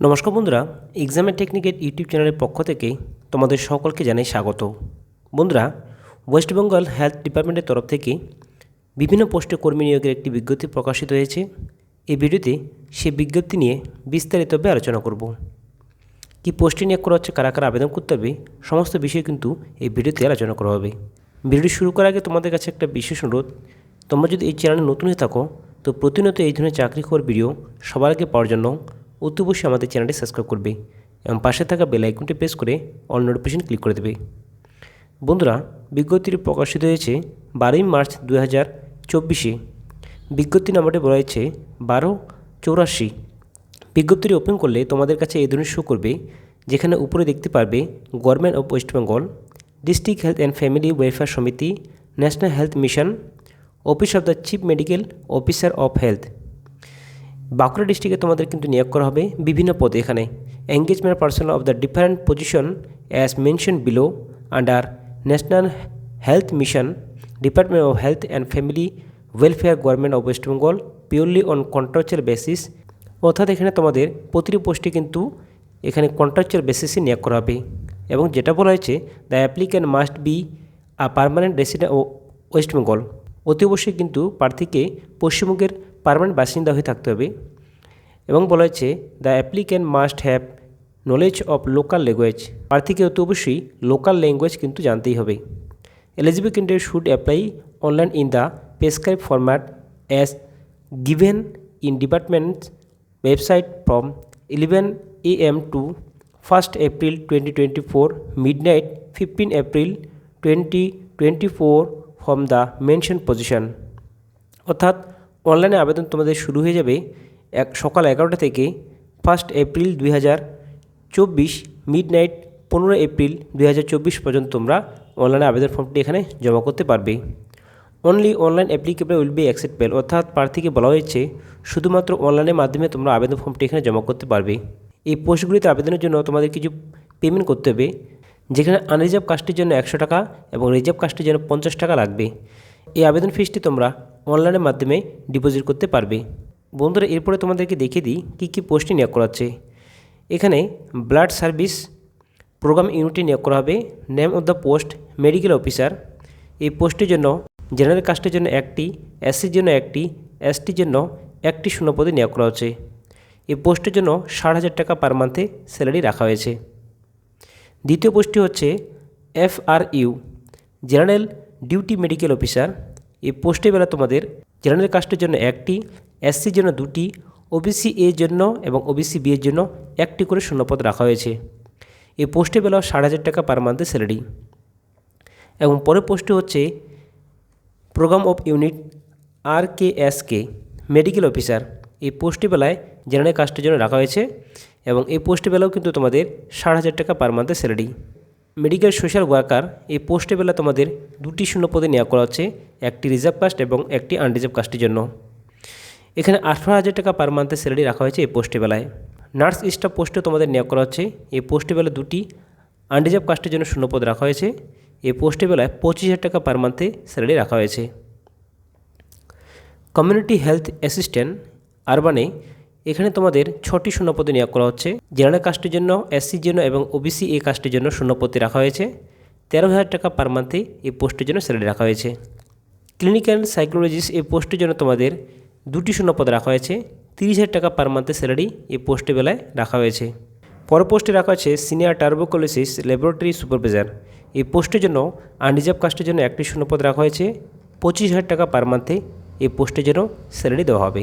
নমস্কার বন্ধুরা এক্সামের টেকনিকের ইউটিউব চ্যানেলের পক্ষ থেকে তোমাদের সকলকে জানাই স্বাগত। বন্ধুরা ওয়েস্ট বেঙ্গল হেলথ ডিপার্টমেন্টের তরফ থেকে বিভিন্ন পোস্টে কর্মী নিয়োগের একটি বিজ্ঞপ্তি প্রকাশিত হয়েছে। এই ভিডিওতে সে বিজ্ঞপ্তি নিয়ে বিস্তারিতভাবে আলোচনা করব। কি পোস্টে নিয়োগ করা হচ্ছে, কারা কারা আবেদন করতে হবে, সমস্ত বিষয় কিন্তু এই ভিডিওতে আলোচনা করা হবে। ভিডিওটি শুরু করার আগে তোমাদের কাছে একটা বিশেষ অনুরোধ, তোমরা যদি এই চ্যানেলে নতুন হয়ে থাকো, তো প্রতিনিয়ত এই ধরনের চাকরি খবর ভিডিও সবার আগে পাওয়ার জন্য অতি আমাদের চ্যানেলটি সাবস্ক্রাইব করবে এবং পাশে থাকা বেল আইকনটি প্রেস করে অল নোটিফিকেশন ক্লিক করে দেবে। বন্ধুরা, বিজ্ঞপ্তিটি প্রকাশিত হয়েছে বারোই মার্চ দু হাজার চব্বিশে। বিজ্ঞপ্তি নাম্বারটি বলা হয়েছে বারো চৌরাশি। বিজ্ঞপ্তিটি ওপেন করলে তোমাদের কাছে এই ধরনের শো করবে, যেখানে উপরে দেখতে পারবে government of West Bengal, district health and family welfare সমিতি, national health mission, office of the chief medical officer of health. Bankura ডিস্ট্রিক্টে তোমাদের কিন্তু নিয়োগ করা হবে বিভিন্ন পদে। এখানে engagement person of the different position as mention below under national health mission department of health and family welfare government of West Bengal purely on contractual basis অর্থাৎ এখানে তোমাদের প্রতিটি পোস্টে কিন্তু এখানে কন্ট্রাকচুয়াল বেসিসে নিয়োগ করা হবে। এবং যেটা বলা হয়েছে the applicant must be a permanent resident West Bengal অতি অবশ্যই কিন্তু প্রার্থীকে পশ্চিমবঙ্গের পারমানেন্ট বাসিন্দা হয়ে থাকতে হবে। এবং বলা হয়েছে the applicant must have knowledge of local language প্রার্থীকে অতি অবশ্যই লোকাল ল্যাঙ্গুয়েজ কিন্তু জানতেই হবে। Eligible candidate should apply online in the prescribe format as given in department website from eleven A M to first April twenty twenty four midnight fifteen April twenty twenty four from the mention position অর্থাৎ অনলাইনে আবেদন তোমাদের শুরু হয়ে যাবে এক সকাল এগারোটা থেকে ফার্স্ট এপ্রিল দুই হাজার চব্বিশ মিড নাইট পনেরো এপ্রিল দুই হাজার চব্বিশ পর্যন্ত তোমরা অনলাইনে আবেদন ফর্মটি এখানে জমা করতে পারবে। Only online applicable will be acceptable অর্থাৎ প্রার্থীকে বলা হয়েছে, শুধুমাত্র অনলাইনের মাধ্যমে তোমরা আবেদন ফর্মটি এখানে জমা করতে পারবে। এই পোস্টগুলিতে আবেদনের জন্য তোমাদের কিছু পেমেন্ট করতে হবে, যেখানে আনরিজার্ভ কাস্টের জন্য একশো টাকা এবং রিজার্ভ কাস্টের জন্য পঞ্চাশ টাকা লাগবে। এই আবেদন ফিসটি তোমরা অনলাইনের মাধ্যমে ডিপোজিট করতে পারবে। বন্ধুরা, এরপরে তোমাদেরকে দেখিয়ে দিই কী কী পোস্টে নিয়োগ করা হচ্ছে। এখানে ব্লাড সার্ভিস প্রোগ্রাম ইউনিটে নিয়োগ করা হবে name of the post medical officer এই পোস্টের জন্য জেনারেল কাস্টের জন্য একটি এসসির জন্য একটি এসটির জন্য একটি শূন্যপদে নিয়োগ করা হচ্ছে। এই পোস্টের জন্য ষাট হাজার টাকা পার মান্থে স্যালারি রাখা হয়েছে। দ্বিতীয় পোস্টটি হচ্ছে F R U general duty medical officer এই পোস্টে বেলা তোমাদের জেনারেল কাস্টের জন্য একটি এসসির জন্য দুটি, ওবিসি এর জন্য এবং ওবিসি বি এর জন্য একটি করে শূন্যপদ রাখা হয়েছে। এই পোস্টে বেলা ষাট হাজার টাকা পার মান্থে স্যালারি। এবং পরের পোস্টে হচ্ছে programme of unit R K S K medical officer. এই পোস্টে বেলায় জেনারেল কাস্টের জন্য রাখা হয়েছে এবং এই পোস্টে বেলাও কিন্তু তোমাদের ষাট হাজার টাকা per month salary. Medical social worker এই পোস্টে বেলা তোমাদের দুটি শূন্য পদে নেওয়া করা হচ্ছে, একটি রিজার্ভ কাস্ট এবং একটি আনরিজার্ভ কাস্টের জন্য। এখানে আঠারো হাজার টাকা পার মান্থে স্যালারি রাখা হয়েছে এই পোস্টে বেলায়। নার্স স্টাফ পোস্টে তোমাদের নেওয়া করা হচ্ছে, এই পোস্টে বেলা দুটি আনরিজার্ভ কাস্টের জন্য শূন্যপদ রাখা হয়েছে, এই পোস্টে বেলায় পঁচিশ হাজার টাকা পার মান্থে স্যালারি রাখা হয়েছে। কমিউনিটি হেলথ অ্যাসিস্ট্যান্ট আরবানে এখানে তোমাদের ছটি শূন্যপদে নিয়োগ করা হচ্ছে। জেনারেল কাস্টের জন্য এসসির জন্য এবং ওবিসি এ কাস্টের জন্য শূন্যপদে রাখা হয়েছে। তেরো হাজার টাকা পার মান্থে এই পোস্টের জন্য স্যালারি রাখা হয়েছে। ক্লিনিক্যাল সাইকোলজিস্ট এই পোস্টের জন্য তোমাদের দুটি শূন্যপদ রাখা হয়েছে। তিরিশ হাজার টাকা পার মান্থে স্যালারি এই পোস্টে বেলায় রাখা হয়েছে। পর পোস্টে রাখা হয়েছে সিনিয়র টার্বোকোলিসিস ল্যাবরেটরি সুপারভাইজার এই পোস্টের জন্য আনরিজার্ভ কাস্টের জন্য একটি শূন্যপদ রাখা হয়েছে। পঁচিশ হাজার টাকা পার মান্থে এই পোস্টের জন্য স্যালারি দেওয়া হবে।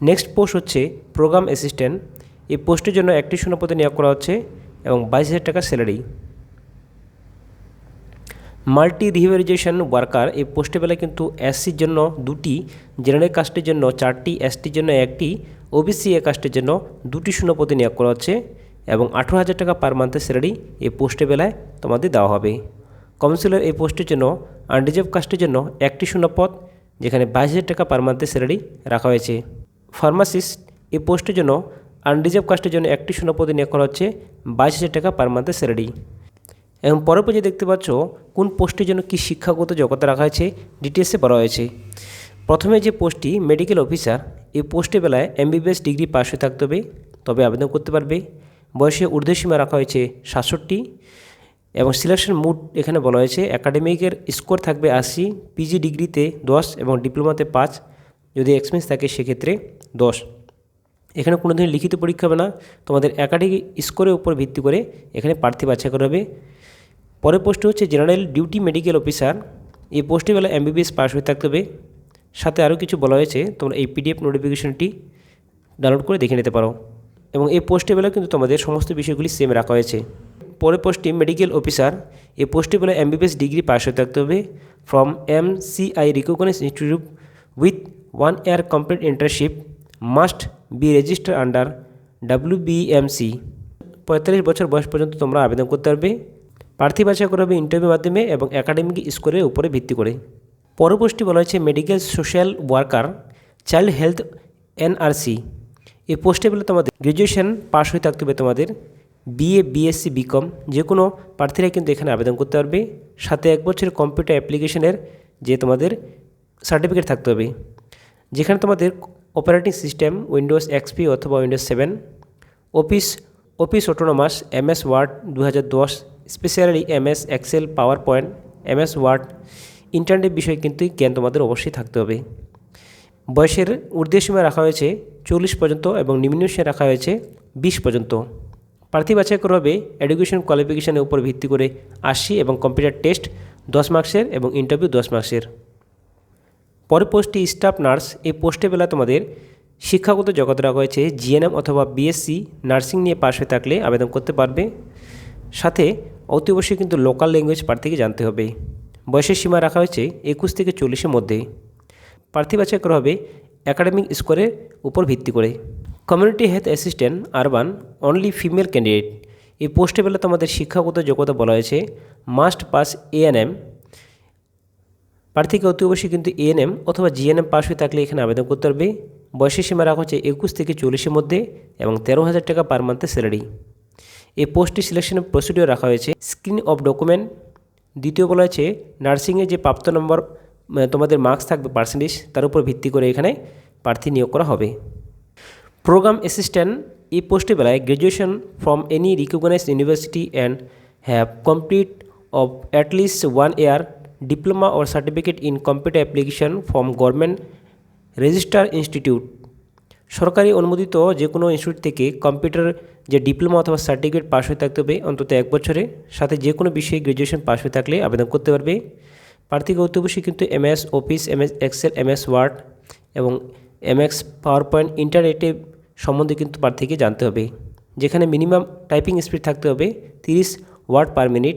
নেক্সট পোস্ট হচ্ছে প্রোগ্রাম অ্যাসিস্ট্যান্ট এই পোস্টের জন্য একটি শূন্যপদে নিয়োগ করা হচ্ছে এবং বাইশ হাজার টাকা স্যালারি মাল্টি রিহিভারাইজেশন ওয়ার্কার এই পোস্টে বেলায় কিন্তু এসসির জন্য দুটি জেনারেল কাস্টের জন্য চারটি এসটির জন্য একটি ওবিসি এ কাস্টের জন্য দুটি শূন্যপদে নিয়োগ করা হচ্ছে এবং আঠেরো হাজার টাকা পার মান্থের স্যালারি এই পোস্টে বেলায় তোমাদের দেওয়া হবে। কাউন্সিলর এই পোস্টের জন্য আনরিজার্ভ কাস্টের জন্য একটি শূন্যপদ যেখানে বাইশ হাজার টাকা পার মান্থের স্যালারি রাখা হয়েছে। ফার্মাসিস্ট এই পোস্টের জন্য আনরিজার্ভ কাস্টের জন্য একটি শূন্যপদে নিয়োগ করা হচ্ছে বাইশ হাজার টাকা পার মান্থের স্যালারি এবং পরের পেজে দেখতে পাচ্ছ কোন পোস্টের জন্য কী শিক্ষাগত যোগ্যতা রাখা হয়েছে ডিটেলসে বলা হয়েছে। প্রথমে যে পোস্টটি মেডিকেল অফিসার এই পোস্টের বেলায় এমবিবিএস ডিগ্রি পাস হয়ে থাকতে হবে, তবে আবেদন করতে পারবে। বয়সে ঊর্ধ্বসীমা রাখা হয়েছে সাতষট্টি এবং সিলেকশন মুড এখানে বলা হয়েছে একাডেমিকের স্কোর থাকবে আশি পিজি ডিগ্রিতে দশ এবং ডিপ্লোমাতে পাঁচ। যদি এক্সপিরিয়েন্স থাকে সেক্ষেত্রে দশ। এখানে কোনো দিন লিখিত পরীক্ষা হবে না। তোমাদের একাডেমিক স্কোরের উপর ভিত্তি করে এখানে প্রার্থী বাছাই করা হবে। পরের পোস্টে হচ্ছে জেনারেল ডিউটি মেডিকেল অফিসার এই পোস্টে বেলা এমবিবিএস পাস হয়ে থাকতে হবে। সাথে আরও কিছু বলা হয়েছে, তোমরা এই পিডিএফ নোটিফিকেশনটি ডাউনলোড করে দেখে নিতে পারো। এবং এই পোস্টে বেলা কিন্তু তোমাদের সমস্ত বিষয়গুলি সেম রাখা হয়েছে। পরের পোস্টটি মেডিকেল অফিসার এই পোস্টে বেলা এমবিবিএস ডিগ্রি পাস হয়ে থাকতে হবে। From M CI recognise institute with one year complete internship must be register under WBMC পঁয়তাল্লিশ বছর বয়স পর্যন্ত তোমরা আবেদন করতে পারবে, প্রার্থী বাছাই করা হবে ইন্টারভিউর মাধ্যমে এবং একাডেমিক স্কোরের উপরে ভিত্তি করে। পরবর্তী বলা হয়েছে medical social worker child health NRC এই পোস্টে বলে তোমাদের গ্র্যাজুয়েশন পাস হয়ে থাকতে হবে তোমাদের বিএ বিএসসি বিকম যে কোনো প্রার্থীরা কিন্তু এখানে আবেদন করতে পারবে। সাথে এক বছরের কম্পিউটার অ্যাপ্লিকেশনের যে তোমাদের সার্টিফিকেট থাকতে হবে। যেখানে তোমাদের অপারেটিং সিস্টেম উইন্ডোজ এক্সপি অথবা Windows seven office office autonomous MS Word দু হাজার দশ specially MS Excel power point MS Word internet বিষয়ে কিন্তু জ্ঞান তোমাদের অবশ্যই থাকতে হবে। বয়সের ঊর্ধ্বসীমা রাখা হয়েছে চল্লিশ পর্যন্ত এবং নিম্নসীমা রাখা হয়েছে বিশ পর্যন্ত। প্রার্থী বাছাই করা হবে এডুকেশন কোয়ালিফিকেশনের উপর ভিত্তি করে আশি এবং কম্পিউটার টেস্ট দশ মার্কসের এবং ইন্টারভিউ দশ মার্কসের পরের পোস্টটি স্টাফ নার্স এই পোস্টে বেলা তোমাদের শিক্ষাগত জগৎ রাখা হয়েছে জিএনএম অথবা বিএসসি নার্সিং নিয়ে পাশ হয়ে থাকলে আবেদন করতে পারবে। সাথে অতি অবশ্যই কিন্তু লোকাল ল্যাঙ্গুয়েজ প্রার্থীকে জানতে হবে। বয়সের সীমা রাখা হয়েছে একুশ থেকে চল্লিশের মধ্যে। প্রার্থী বাছাই করা হবে অ্যাকাডেমিক স্কোরের উপর ভিত্তি করে। Community health assistant urban only female candidate এই পোস্টে বেলা তোমাদের শিক্ষাগত যোগ্যতা বলা হয়েছে মাস্ট পাস এএনএম প্রার্থীকে অতি অবশ্যই কিন্তু এএনএম অথবা জিএনএম পাস হয়ে থাকলে এখানে আবেদন করতে পারবে। বয়সের সীমা রাখা হচ্ছে একুশ থেকে চল্লিশের মধ্যে এবং তেরো হাজার টাকা পার মান্থের স্যালারি এই পোস্টটি সিলেকশনের প্রসিডিওর রাখা হয়েছে। স্ক্রিন অফ ডকুমেন্ট দ্বিতীয় বলা হয়েছে নার্সিংয়ে যে প্রাপ্ত নম্বর তোমাদের মার্কস থাকবে পার্সেন্টেজ তার উপর ভিত্তি করে এখানে প্রার্থী নিয়োগ করা হবে। প্রোগ্রাম অ্যাসিস্ট্যান্ট এই পোস্টে বেলায় graduation from any recognised university and have complete of at least one year diploma or certificate in computer application from government register institute সরকারি অনুমোদিত যে কোনো ইনস্টিটিউট থেকে কম্পিউটার যে ডিপ্লোমা অথবা সার্টিফিকেট পাশ হয়ে থাকতে হবে, অন্তত এক বছরে। সাথে যে কোনো বিষয়ে গ্র্যাজুয়েশন পাশ হয়ে থাকলে আবেদন করতে পারবে। প্রার্থীকে অতি অবশ্যই কিন্তু MS office MS excel MS word এবং এমএক্স পাওয়ার পয়েন্ট ইন্টারনেটে সম্বন্ধে কিন্তু প্রার্থীকে জানতে হবে। যেখানে মিনিমাম টাইপিং স্পিড থাকতে হবে তিরিশ ওয়ার্ড পার মিনিট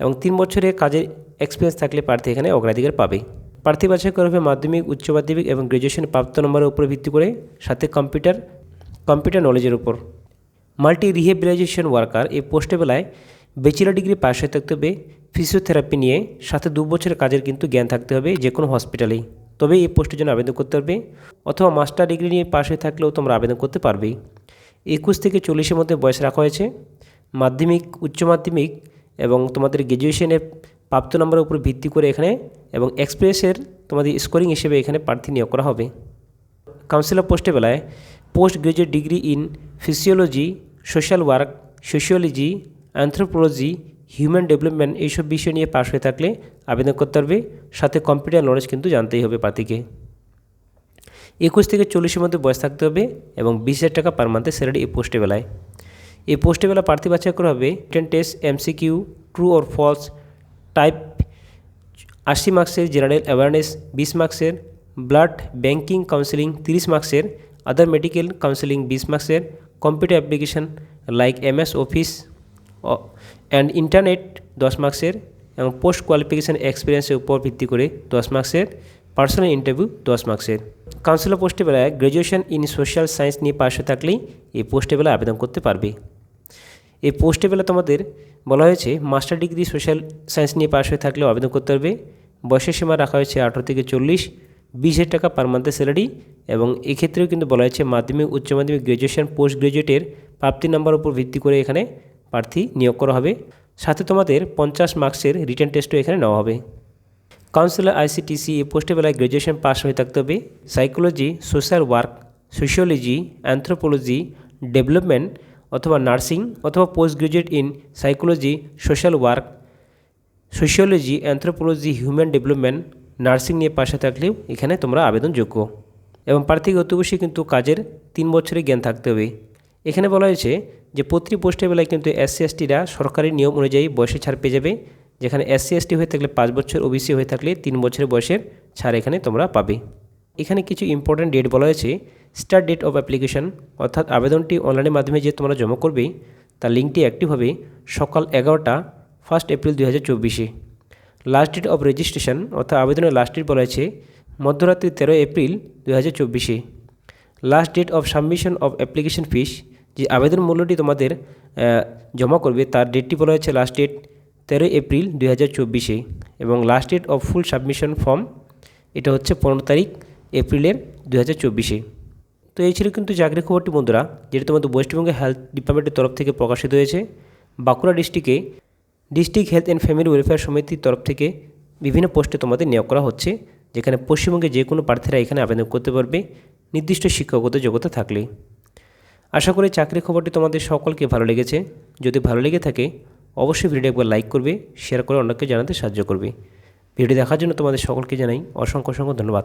এবং তিন বছরের কাজের এক্সপিরিয়েন্স থাকলে প্রার্থী এখানে অগ্রাধিকার পাবে। প্রার্থী বাছাই করা হবে মাধ্যমিক, উচ্চ মাধ্যমিক এবং গ্র্যাজুয়েশন প্রাপ্ত নম্বরের উপর ভিত্তি করে সাথে কম্পিউটার কম্পিউটার নলেজের উপর। মাল্টি রিহেবিলাইজেশন ওয়ার্কার এই পোস্টে বেলায় ব্যাচেলার ডিগ্রি পাস হয়ে থাকতে হবে। ফিজিওথেরাপি নিয়ে সাথে দু বছরের কাজের কিন্তু জ্ঞান থাকতে হবে যে কোনো হসপিটালেই তবে এই পোস্টের জন্য আবেদন করতে পারবে অথবা মাস্টার ডিগ্রি নিয়ে পাশ হয়ে থাকলেও তোমরা আবেদন করতে পারবে। একুশ থেকে চল্লিশের মধ্যে বয়স রাখা হয়েছে। মাধ্যমিক, উচ্চ মাধ্যমিক এবং তোমাদের গ্র্যাজুয়েশনের প্রাপ্ত নম্বরের উপর ভিত্তি করে এখানে এবং এক্সপ্রেসের তোমাদের স্কোরিং হিসেবে এখানে প্রার্থী নিয়োগ করা হবে। কাউন্সিলর পোস্টে বেলায় post graduate degree in physiology social work sociology anthropology human development এইসব বিষয় নিয়ে পাশ হয়ে থাকলে আবেদন করতে পারবে। সাথে কম্পিউটার নলেজ কিন্তু জানতেই হবে প্রার্থীকে। একুশ থেকে চল্লিশের মধ্যে বয়স থাকতে হবে এবং বিশ হাজার টাকা পার মান্থে স্যালারি এই পোস্টে বেলায়। এই পোস্টে বেলা প্রার্থী বাছাই করা হবে ten test MCQ true or false type আশি মার্কসের জেনারেল অ্যাওয়ারনেস, বিশ মার্কসের ব্লাড ব্যাঙ্কিং কাউন্সিলিং, তিরিশ মার্কসের আদার মেডিকেল কাউন্সিলিং, বিশ মার্কসের computer application like MS Office and internet, দশ মার্কসের এবং পোস্ট কোয়ালিফিকেশান এক্সপিরিয়েন্সের উপর ভিত্তি করে দশ মার্কসের পার্সোনাল ইন্টারভিউ, দশ মার্কসের। কাউন্সিলর পোস্টে বেলায় গ্র্যাজুয়েশন ইন সোশ্যাল সায়েন্স নিয়ে পাশ থাকলেই এই পোস্টে বেলা আবেদন করতে পারবে। এই পোস্টে বেলা তোমাদের বলা হয়েছে, মাস্টার ডিগ্রি সোশ্যাল সায়েন্স নিয়ে পাশ হয়ে থাকলেও আবেদন করতে পারবে। বয়সের সীমা রাখা হয়েছে আঠারো থেকে চল্লিশ, বিশ হাজার টাকা পার মান্থের স্যালারি এবং এক্ষেত্রেও কিন্তু বলা হয়েছে মাধ্যমিক, উচ্চ মাধ্যমিক গ্র্যাজুয়েশন পোস্ট গ্রাজুয়েটের প্রাপ্তি নাম্বার উপর ভিত্তি করে এখানে প্রার্থী নিয়োগ করা হবে। সাথে তোমাদের পঞ্চাশ মার্কসের রিটার্ন টেস্টও এখানে নেওয়া হবে। কাউন্সিলর আইসিটিসি এই পোস্টে বেলায় গ্র্যাজুয়েশন পাস হয়ে থাকতে হবে। Psychology social work sociology anthropology development অথবা নার্সিং অথবা post graduate in psychology, social work, sociology, anthropology, human development, nursing নিয়ে পাশে থাকলেও এখানে তোমরা আবেদনযোগ্য। এবং প্রার্থীকে অতি কিন্তু কাজের তিন বছরের জ্ঞান থাকতে হবে। এখানে বলা হয়েছে যে প্রতি পোস্টের বেলায় কিন্তু এসসি এসটিরা সরকারি নিয়ম অনুযায়ী বয়সে ছাড় পেয়ে যাবে, যেখানে এসসি এসটি হয়ে থাকলে পাঁচ বছর, ওবিসি হয়ে থাকলে তিন বছরের বয়সের ছাড় এখানে তোমরা পাবে। এখানে কিছু ইম্পর্ট্যান্ট ডেট বলা হয়েছে। স্টার্ট ডেট অফ অ্যাপ্লিকেশন অর্থাৎ আবেদনটি অনলাইনের মাধ্যমে যে তোমরা জমা করবে, তার লিঙ্কটি অ্যাক্টিভ হবে সকাল এগারোটা ফার্স্ট এপ্রিল দু হাজার চব্বিশে। লাস্ট ডেট অফ রেজিস্ট্রেশন অর্থাৎ আবেদনের লাস্ট ডেট বলা হয়েছে মধ্যরাত্রি তেরো এপ্রিল দু হাজার চব্বিশে। Last date of submission of application fees যে আবেদন মূল্যটি তোমাদের জমা করবে, তার ডেটটি বলা হয়েছে লাস্ট ডেট তেরোই এপ্রিল দু হাজার চব্বিশে। এবং last date of full submission form এটা হচ্ছে পনেরো তারিখ এপ্রিলের দু হাজার চব্বিশে। তো এই ছিল কিন্তু চাকরি খবরটি বন্ধুরা, যেটা তোমাদের ওয়েস্টবেঙ্গল হেলথ ডিপার্টমেন্টের তরফ থেকে প্রকাশিত হয়েছে। বাঁকুড়া ডিস্ট্রিক্টে district health and family welfare সমিতির তরফ থেকে বিভিন্ন পোস্টে তোমাদের নিয়োগ করা হচ্ছে, যেখানে পশ্চিমবঙ্গে যে কোনো প্রার্থীরা এখানে আবেদন করতে পারবে নির্দিষ্ট শিক্ষাগত যোগ্যতা থাকলে। আশা করি চাকরি খবরটি তোমাদের সকলকে ভালো লেগেছে। যদি ভালো লেগে থাকে, অবশ্যই ভিডিওটি একবার লাইক করবে, শেয়ার করে অন্যকে জানাতে সাহায্য করবে। ভিডিও দেখার জন্য তোমাদের সকলকে জানাই অসংখ্য অসংখ্য ধন্যবাদ।